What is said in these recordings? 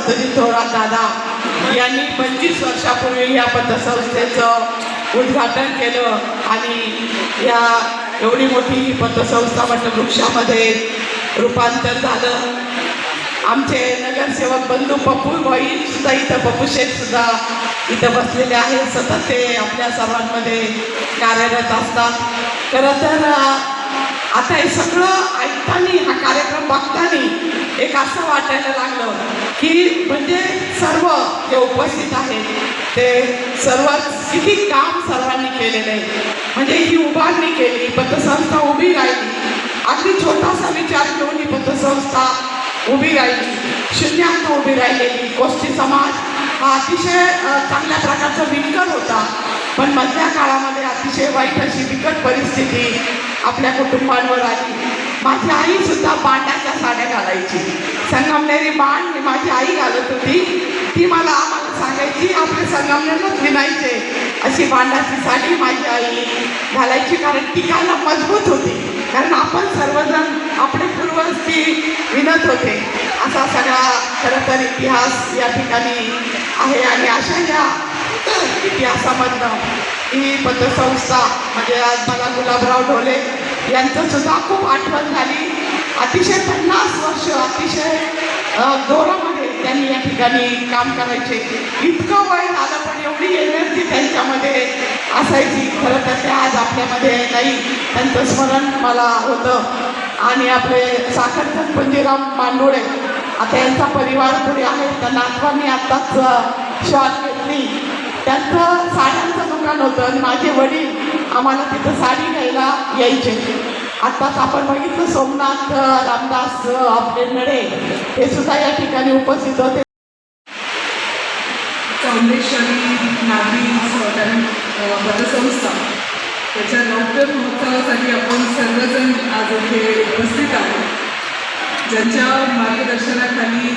सत्यजित थोरात दादा यांनी पंचवीस वर्षापूर्वी या पतसंस्थेचं उद्घाटन केलं आणि या एवढी मोठी ही पतसंस्था वटवृक्षामध्ये रूपांतर झालं. आमचे नगरसेवक बंधू पप्पू भाई सुद्धा इथं पप्पू शेठ सुद्धा इथं बसलेले आहेत. सतत ते आपल्या सर्वांमध्ये कार्यरत असतात. खरं तर आता हे सगळं ऐकताना हा कार्यक्रम बघताना एक असं वाटायला लागलं की म्हणजे सर्व जे उपस्थित आहेत ते सर्व किती काम सर्वांनी केलेलं आहे. म्हणजे ही उभारणी केली पतसंस्था उभी राहिली. अगदी छोटासा विचार घेऊन ही पतसंस्था उभी राहिली. शून्यात उभी राहिलेली. गोष्टी समाज हा अतिशय चांगल्या प्रकारचा विणकर होता. पण मधल्या काळामध्ये अतिशय वाईट अशी बिकट परिस्थिती आपल्या कुटुंबांवर आली. माझी आई सुद्धा बांडाच्या साड्या घालायची. संगमनेरी बांड ही माझी आई घालत होती. ती मला आम्हाला सांगायची आपले संगमनेरच विणायचे. अशी बांडाची साडी माझी आई घालायची कारण टिकायला मजबूत होती. कारण आपण सर्वजण आपले पूर्वज ती विणत होते. असा सगळा खरं तर इतिहास या ठिकाणी आहे आणि अशा या इतिहासामधनं. ही पतसंस्था म्हणजे आज मला गुलाबराव ढोले यांचं सुद्धा खूप आठवण झाली. अतिशय पन्नास वर्ष अतिशय जोरामध्ये त्यांनी या ठिकाणी काम करायचे. इतकं वय झालं पण एवढी एनर्जी त्यांच्यामध्ये असायची. खरं तर ते आज आपल्यामध्ये नाही. त्यांचं स्मरण मला होतं. आणि आपले साखरचंद पंजीराम मांडोळे आता यांचा परिवार पुढे आहे. त्या नातवांनी आत्ताच शॉल घेतली. त्यांचं साड्यांचं दुकान होतं आणि माझे वडील आम्हाला तिथं साडी घ्यायला यायचे. आत्ताच आपण बघितलं सोमनाथ रामदास आपले नडे हे सुद्धा या ठिकाणी उपस्थित होते. चौंडेश्वरी नागरी सहकारी पतसंस्था त्याच्या लवकर महोत्सवासाठी आपण सर्वजण आज इथे उपस्थित आहोत. ज्यांच्या मार्गदर्शनाखाली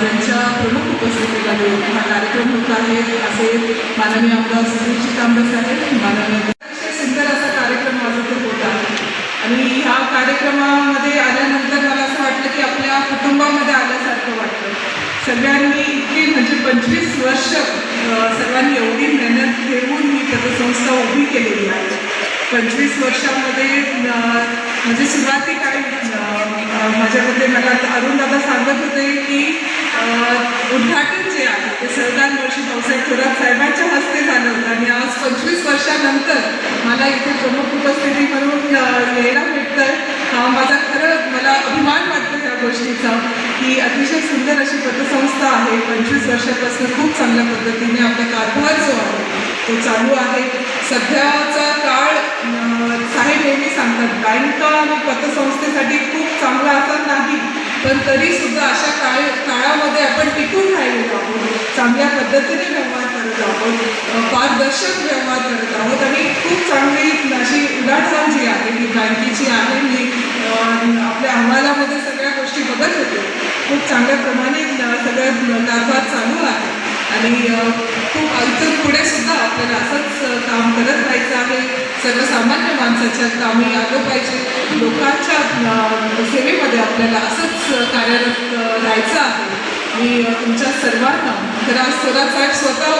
ज्यांच्या प्रमुख उपस्थितीखाली आहेत असे माननीय आमदार सुधीर चितांबर साहेब माननीय सुंदर असा कार्यक्रम माझा तो होत आहे. आणि ह्या कार्यक्रमामध्ये आल्यानंतर मला असं वाटलं की आपल्या कुटुंबामध्ये आल्यासारखं वाटतं. सगळ्यांनी इतकी म्हणजे पंचवीस वर्ष सर्वांनी एवढी मेहनत घेऊन ही पतसंस्था उभी केलेली आहे. पंचवीस वर्षामध्ये म्हणजे सुरुवाती काही माझ्यामध्ये मला अरुणदादा सांगत होते की उद्घाटन जे आहे ते सरदार वर्षी भाऊसाहेब थोरात साहेबांच्या हस्ते झालं होतं. आणि आज पंचवीस वर्षानंतर मला इथे प्रमुख उपस्थिती म्हणून यायला भेटतं हा माझा खरं मला अभिमान वाटतो त्या गोष्टीचा की अतिशय सुंदर अशी पतसंस्था आहे. पंचवीस वर्षापासून खूप चांगल्या पद्धतीने आपला कारभार जो आहे तो चालू आहे. सध्याचा काळ साहेब नेहमी सांगतात बँका आणि पतसंस्थेसाठी खूप चांगला असा नाही पण तरीसुद्धा अशा काळ काळामध्ये आपण टिकून राहिलेलो आहोत. चांगल्या पद्धतीने व्यवहार करत आहोत. पारदर्शक व्यवहार करत आहोत. आणि खूप चांगली अशी उलाढाल जी आहे ती बँकेची आहे मी आपल्या अहवालामध्ये सगळ्या गोष्टी बघत होते. खूप चांगल्या प्रमाणे अं, सगळं कारभार चालू आहे आणि खूप इथून पुढे सुद्धा आपल्याला असंच काम करत राहायचं आहे. सर्वसामान्य माणसाच्या कामी आलं पाहिजे. लोकांच्या सेवेमध्ये आपल्याला असंच कार्यरत राहायचं आहे. मी तुमच्या सर्वांना तर आज थोरात साहेब स्वतः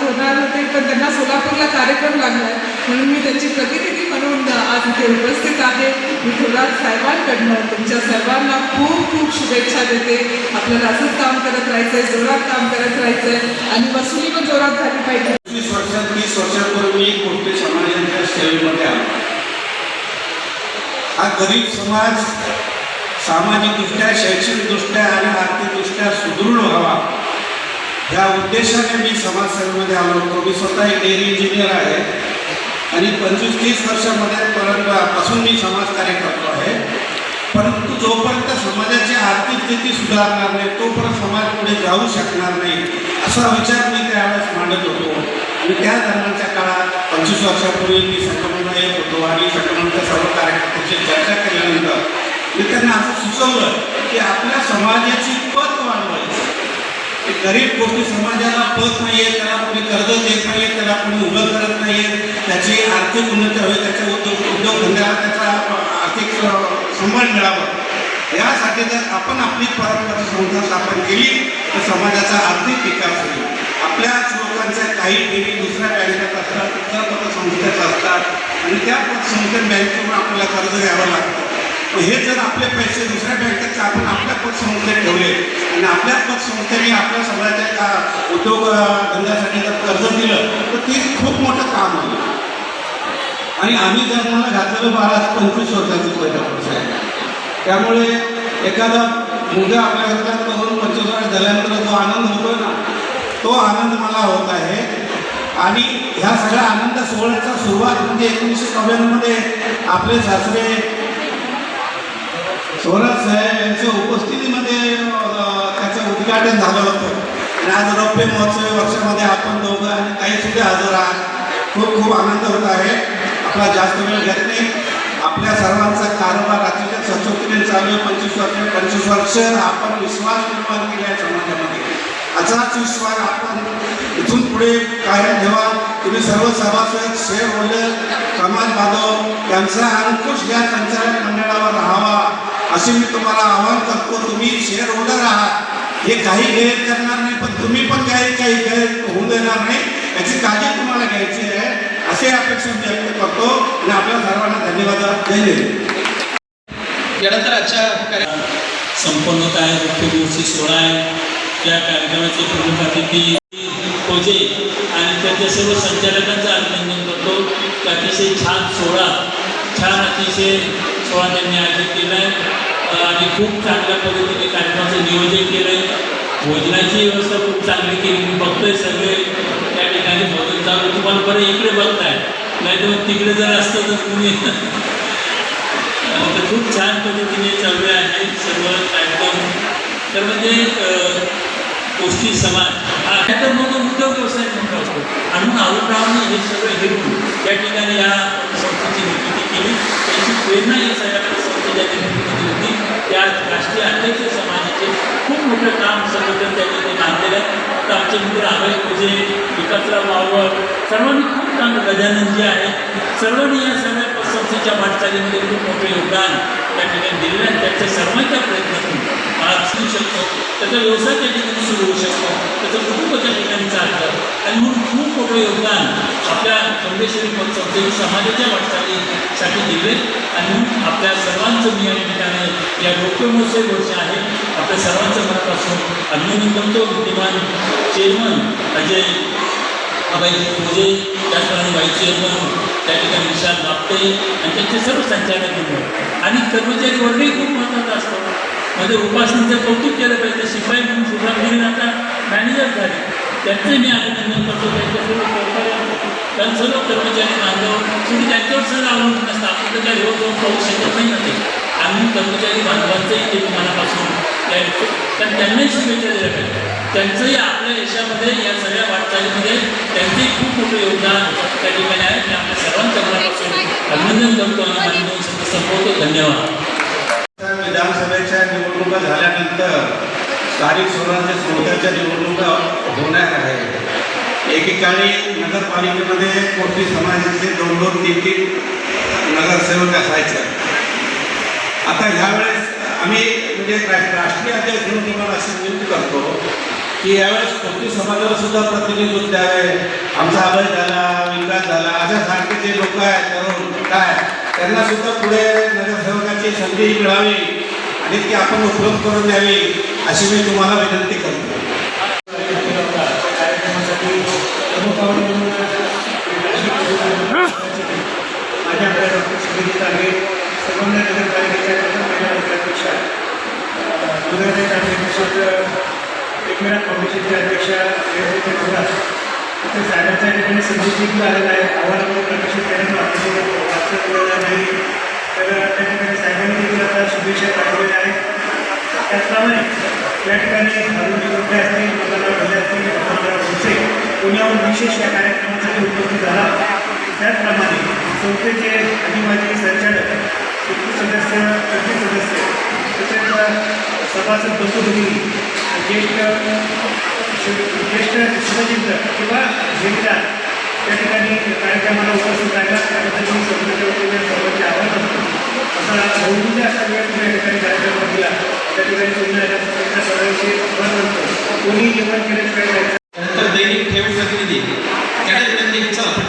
होणार होते पण त्यांना सोलापूरला कार्यक्रम लागला आहे म्हणून मी त्यांची प्रतिनिधी म्हणून आज इथे उपस्थित आहे. मी थोरात साहेबांकडनं तुमच्या सर्वांना खूप खूप शुभेच्छा देते. आपल्याला असंच काम करत राहायचं आहे जोरात काम करत राहायचं आहे आणि वसुली पण जोरात झाली पाहिजे. पंचवीस वर्षात तीस वर्षापूर्वी मी गोष्टी समाजाच्या सेवेमध्ये आलो? हा गरीब समाज सामाजिकदृष्ट्या शैक्षणिकदृष्ट्या आणि आर्थिकदृष्ट्या सुदृढ व्हावा. या उद्देशाने मी समाजसेवेमध्ये आलो होतो. मी स्वतः एक डेअरी इंजिनियर आहे. आणि पंचवीस तीस वर्षामध्ये पर्यंत पासून मी समाजकार्य करतो आहे. परंतु जोपर्यंत समाजाची आर्थिक स्थिती सुधारणार नाही तोपर्यंत समाज पुढे जाऊ शकणार नाही असा विचार मी त्यावेळेस मांडत होतो. आणि त्या दरम्यानच्या काळात पंचवीस वर्षापूर्वी मी संक्रमणला येत होतो आणि संक्रमणच्या सर्व कार्यकर्त्यांची चर्चा केल्यानंतर मी त्यांना असं सुचवलं की आपल्या समाजाची पत वाढवायची. गरीब गोष्टी समाजाला पत नाही आहे त्याला कोणी कर्ज देत नाही त्याला कोणी उभं करत नाही त्याची आर्थिक उन्नती हवी त्याच्या उद्योग उद्योगधंद्याला त्याचा आर्थिक सन्मान मिळावं. यासाठी जर आपण आपली परंपरा संस्था स्थापन केली तर समाजाचा आर्थिक विकास होईल. आपल्याच लोकांच्या काही ठेवी दुसऱ्या बँकेत असतात इतर पतसंस्थेत असतात आणि त्या पतसंस्थेत बँकेतून आपल्याला कर्ज घ्यावं लागतं. मग हे जर आपले पैसे दुसऱ्या बँकेत आपण आपल्या पतसंस्थेत ठेवले आणि आपल्या पतसंस्थेने आपल्या समाजाच्या उद्योग धंद्यासाठी जर कर्ज दिलं तर ते खूप मोठं काम होईल. आणि आम्ही जन्माला घातलेलं बाळ आज पंचवीस वर्षाचं पहिलं आहे. त्यामुळे एखादा मुलगा आपल्या घरात करून पंचवीस वर्ष झाल्यानंतर जो आनंद होतो ना? तो आनंद मला होत आहे. आणि ह्या सगळ्या आनंद सोहळ्याचा सुरुवात म्हणजे एकोणीसशे नव्याण्णवमध्ये आपले सासरे स्वराज साहेब यांच्या उपस्थितीमध्ये त्याचं उद्घाटन झालं होतं. आणि आज रौप्य महोत्सवी वर्षामध्ये आपण दोघं आणि काही सुद्धा हजर आहात. खूप खूप आनंद होत आहे. आपला जास्त वेळ घेत नाही. आपल्या सर्वांचा कारभार अतिशय सचोटीने चालू आहे. पंचवीस वर्ष पंचवीस वर्ष आपण विश्वास निर्माण केला आहे समाजामध्ये. असाच विश्वास आपण इथून पुढे कायम ठेवा. तुम्ही सर्व सभासद शेअर होल्डर समाज बांधव त्यांचा अंकुश या संचालक मंडळावर राहावा. असे मी तुम्हाला आवाहन करतो. तुम्ही शेअर होल्डर आहात. हे काही गैर करणार नाही पण तुम्ही पण काही काही गैर होऊ देणार नाही. याची काळजी तुम्हाला घ्यायची आहे. असे अपेक्षा व्यक्त करतो आणि आपल्या सर्वांना धन्यवाद जय यानंतर आजच्या संपन्न होत आहे? मुख्य दिवशी सोहळा आहे. त्या कार्यक्रमाचे प्रमुख अतिथी खोजे आणि त्यांच्या सर्व संचालकांचं अभिनंदन करतो. अतिशय छान सोहळा छान अतिशय सोहळा त्यांनी आयोजित केला आहे. आणि खूप चांगल्या पद्धतीने कार्यक्रमाचं नियोजन केलं आहे. भोजनाची व्यवस्था खूप चांगली केली. मी बघतोय सगळे. त्या ठिकाणी भोजन चालू इकडे बघताय. नाही तर मग तिकडे जर असतं तर तुम्ही तर खूप छान पद्धतीने चालू आहे सर्व कार्यक्रम. तर म्हणजे गोष्टी समाज. हा तर मग उद्योग व्यवसाय मोठा असतो आणि म्हणून आऊटरावने हे सगळं हेतू त्या ठिकाणी या संस्थेची निर्मिती केली. त्याची प्रेरणा या सगळ्या संस्थेच्या होती त्या राष्ट्रीय अध्यक्ष समाजाचे खूप मोठं काम संघटन त्यांनी बांधलेलं आहे. तर आमचे मित्र अभय पूजे विकासराव मावळ सर्वांनी खूप काम गजानन जे आहे सर्वांनी या सगळ्या संस्थेच्या वाटचालीमध्ये खूप मोठं योगदान त्या ठिकाणी दिलेलं आहे. त्याच्या सर्वांच्या प्रयत्नातून असू शकतो. त्याचा व्यवसाय त्या ठिकाणी सुरू होऊ शकतो. त्याचं कुटुंब त्या ठिकाणी चालतं. आणि म्हणून खूप मोठं योगदान आपल्या खंडेश्वरी संस्थेने समाजाच्या वाटचालीसाठी दिले आणि आपल्या सर्वांचं मी या ठिकाणी या डोक्य गोष्टी आहेत आपल्या सर्वांचं मनापासून अभिनंदन करतो. विद्यमान चेअरमन अजय अभय पूजे त्याचप्रमाणे वाईस चेअरमन त्या ठिकाणी विशाल बापटे आणि त्यांचे सर्व संचालक आणि कर्मचारी वर्गही खूप महत्त्वाचा असतो. म्हणजे उपासनेचं कौतुक केलं पाहिजे. शिपाई म्हणून सुधारगिरी आता मॅनेजर झाले. त्यांचे मी अभिनंदन करतो. त्यांच्या सर्व सहकार्यांचं. कारण सर्व कर्मचारी बांधव तुम्ही त्यांच्यावर सगळं अवलंबून असतं आपण तर काही रोज जाऊन पाहू शकत नाही ना ते. आम्ही कर्मचारी बांधवांचंही ते मनापासून त्या कारण त्यांनाही शुभेच्छा दिल्या पाहिजे. त्यांचंही आपल्या देशामध्ये या सगळ्या वाटचालीमध्ये त्यांचंही खूप मोठं योगदान त्या ठिकाणी आहे. मी आपल्या सर्वांच्या मनापासून अभिनंदन करतो आणि माझे दोन शब्द संपवतो. धन्यवाद. तर विधानसभेच्या निवडणुका झाल्यानंतर स्थानिक स्वराज्य संस्थांच्या निवडणुका होणार आहे एकेकाळी नगरपालिकेमध्ये कोटी समाजाचे दोन दोन तीन तीन नगरसेवक असायचे. आता ह्यावेळेस आम्ही म्हणजे राष्ट्रीय अध्यक्ष म्हणून तुम्हाला अशी विनंती करतो की यावेळेस कोटी समाजाला सुद्धा प्रतिनिधित्व द्यावे? आमचा अभय झाला विकास झाला अशा सारखे जे लोक आहेत तरुण काय त्यांना सुद्धा पुढे नगरसेवकाची संधी मिळावी आणि ती आपण उपलब्ध करून द्यावी अशी मी तुम्हाला विनंती करतो. दुर्गाचे कार्यक्रमात एकमेरा फाउंडेशनचे अध्यक्ष थोरात साहेबांच्या ठिकाणी संधी आलेला आहे आव्हानावर प्रकाशित केल्यानं आपल्याला वाचन केलेलं नाही तर त्या ठिकाणी साहेबांनी देखील आता शुभेच्छा पाठवलेल्या आहेत त्याचप्रमाणे या ठिकाणी आरोग्य योग्य असतील लोकांना भले असतील भोसे विशेष या कार्यक्रमासाठी उपस्थित झाला त्याचप्रमाणे संस्थेचे अधिमाजी संचालक सदस्य सदस्य तसेच सभासद बंधुभगिनी ज्येष्ठ शि- ज्येष्ठ शिवचिंतक किंवा जिल्हा त्या ठिकाणी कार्यक्रमाला उपस्थित राहिला. त्याबद्दल मी संस्थेच्या वतीने सर्वांचे आभार मानतो. असा बहुमूल्य असा वेळ तुम्ही या ठिकाणी कार्यक्रम दिला. त्या ठिकाणी पुन्हा एकदा सर्वांची आभार मानतो. कोणी जेवण केल्याशिवाय जायचं नंतर दैनिक ठेव प्रतिनिधी. त्याला विनंती